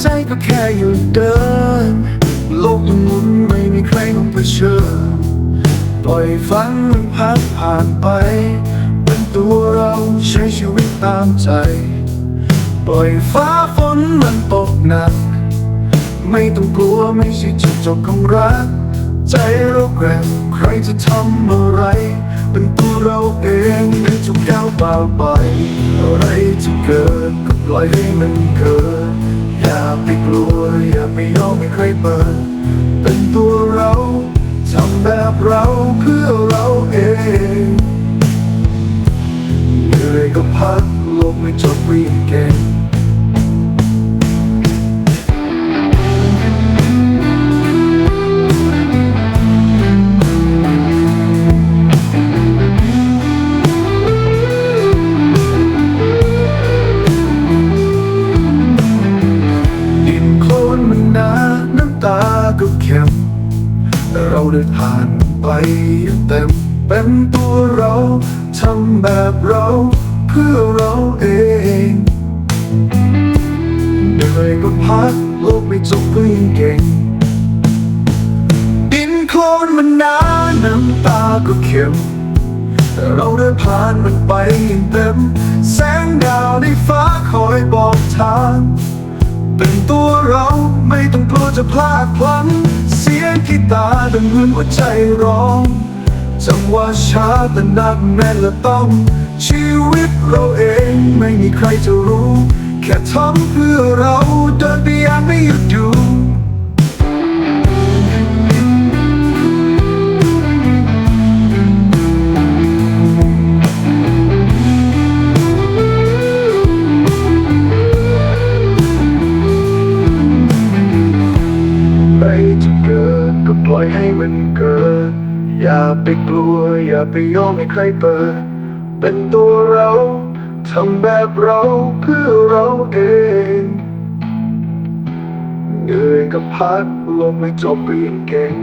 ใจก็แค่อยู่เดิน โลกยังหมุนไม่มีใครต้องเผชิญปล่อยฝันมันพัดผ่านไป เป็นตัวเราใช้ชีวิตตามใจ ปล่อยฟ้าฝนมันตกหนัก ไม่ต้องกลัวไม่ใช่จุดจบของรัก ใจเราแกร่งใครจะทำอะไร เป็นตัวเราเองในทุกก้าวต่อไป อะไรจะเกิดก็ปล่อยให้มันเกิด อย่าไปกลัวอย่าไปยอมให้ใครเปิดเป็นตัวเราทำแบบเราเพื่อเราเองเหนื่อยก็พักโลกไม่จบวิ่งเก่ง นมันหนาน้ำตาก็เข็ม แต่เราได้ผ่านไปอย่างเต็ม เป็นตัวเราทำแบบเราเพื่อเราเองเหนื่อยก็พักโลกไม่จบก็ยังเก่ง ดินโคลนมันหนาน้ำตาก็เข็มแต่เราได้ผ่านมันไปอย่างเต็ม แสงดาวในฟ้าคอยบอกทาง เป็นตัวเรา ไม่ต้องกลัวจะพลาดพลั้งเสียงกีตาร์ดังเหมือนหัวใจร้องจังหวะช้าแต่นักแน่นและต้อง ชีวิตเราเองไม่มีใครจะรู้ แค่ทำเพื่อเรา ล่อยให้มันเกิด อย่าไปกลัว อย่าไปยอมให้ใครเปิด เป็นตัวเราทำแบบเราเพื่อเราเองเหนื่อยก็พักลมไม่จบเรียนเก่ง